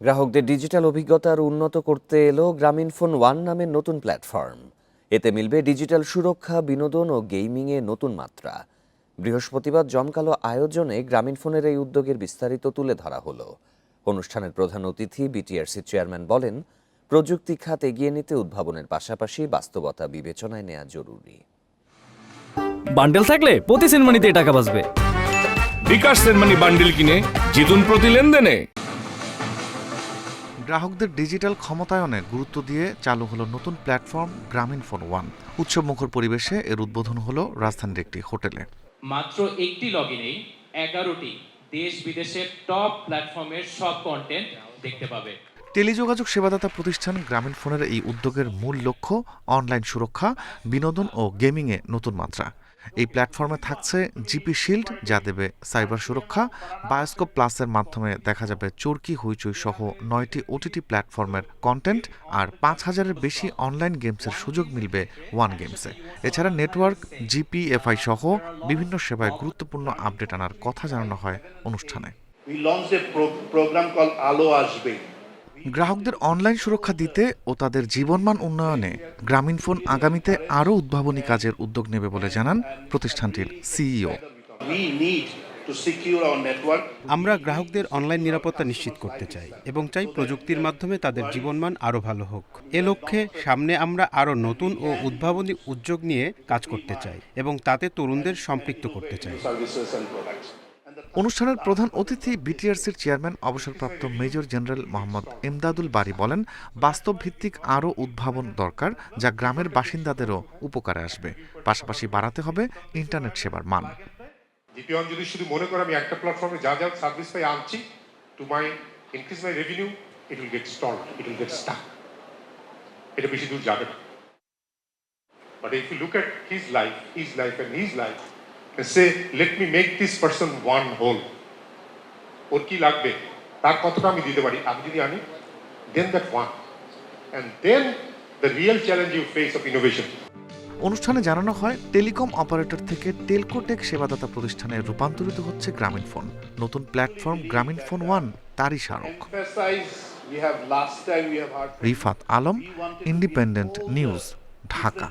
গ্রাহকদের ডিজিটাল অভিজ্ঞতা আরও উন্নত করতে এলো গ্রামীণফোন ওয়ান নামের নতুন প্ল্যাটফর্ম। এতে মিলবে ডিজিটাল সুরক্ষা বিনোদন ও গেমিংয়ে নতুন মাত্রা। বৃহস্পতিবার জমকালো আয়োজনে গ্রামীণফোনের এই উদ্যোগের বিস্তারিত তুলে ধরা হলো। অনুষ্ঠানের প্রধান অতিথি বিটিআরসি চেয়ারম্যান বলেন প্রযুক্তি খাত এগিয়ে নিতে উদ্ভাবনের পাশাপাশি বাস্তবতা বিবেচনায় নেওয়া জরুরি। বান্ডেল থাকলে প্রতি সেনমানিতে টাকা বাঁচবে। বিকাশ সেনমানি বান্ডিল কিনে জিতুন প্রতি লেনদেনে। গ্রাহকদের ডিজিটাল ক্ষমতায়নে গুরুত্ব দিয়ে চালু হলো নতুন প্ল্যাটফর্ম গ্রামীণ ফোন ওয়ান। উৎসবমুখর পরিবেশে এর উদ্বোধন হলো রাজধানীর একটি হোটেলে। মাত্র একটি লগ ইনেই এগারোটি দেশ বিদেশের টপ প্ল্যাটফর্মের সব কন্টেন্ট দেখতে পাবে। টেলিযোগাযোগ সেবাদাতা প্রতিষ্ঠান গ্রামীণ ফোনের এই উদ্যোগের মূল লক্ষ্য অনলাইন সুরক্ষা বিনোদন ও গেমিংয়ে নতুন মাত্রা। এই প্ল্যাটফর্মে থাকছে জিপি শিল্ড, যা দেবে সাইবার সুরক্ষা। বায়োস্কোপ প্লাসের মাধ্যমে দেখা যাবে চরকি, হইচই সহ নয়টি ওটিটি প্ল্যাটফর্মের কন্টেন্ট আর পাঁচ হাজারের বেশি অনলাইন গেমসের সুযোগ মিলবে ওয়ান গেমসে এছাড়া নেটওয়ার্ক জিপিএফআই সহ বিভিন্ন সেবায় গুরুত্বপূর্ণ আপডেট আনার কথা জানানো হয় অনুষ্ঠানে। We launched a pro- program called Alo. গ্রাহকদের অনলাইন সুরক্ষা দিতে ও তাদের জীবনমান উন্নয়নে গ্রামীণফোন আগামীতে আরও উদ্ভাবনী কাজের উদ্যোগ নেবে বলে জানান প্রতিষ্ঠানটির সিইও. আমরা গ্রাহকদের অনলাইন নিরাপত্তা নিশ্চিত করতে চাই এবং চাই প্রযুক্তির মাধ্যমে তাদের জীবনমান আরও ভালো হোক এ লক্ষ্যে সামনে আমরা আরও নতুন ও উদ্ভাবনী উদ্যোগ নিয়ে কাজ করতে চাই এবং তাতে তরুণদের সম্পৃক্ত করতে চাই. অনুষ্ঠানের প্রধান অতিথি বিটিআরসির চেয়ারম্যান, অবসরপ্রাপ্ত মেজর জেনারেল মোহাম্মদ এমদাদুল বারি বলেন, বাস্তব ভিত্তিক আরও উদ্ভাবন দরকার যা গ্রামের বাসিন্দাদেরও উপকারে আসবে। পাশাপাশি বাড়াতে হবে ইন্টারনেট সেবার মান। দ্বিতীয় যদি শুধু মনে করে আমি একটা প্ল্যাটফর্মে যা যা সার্ভিস পাই আনছি to my increase my revenue it will get stall it will get stuck এটা বেশি দূর যাবে না। But if you look at his life his life and his life say let me make this person one whole ওর কি লাগবে? তার কতটা আমি দিতে পারি? আমি যদি আনি then that one and then the real challenge you face of innovation অনুষ্ঠানে জানানো হয় টেলিকম অপারেটর থেকে টেলকোটেক সেবাদাতা প্রতিষ্ঠানে রূপান্তরিত হচ্ছে গ্রামীণ ফোন। নতুন প্ল্যাটফর্ম গ্রামীণ ফোন ওয়ান তারই স্মারক। Rifat Alam independent news Dhaka.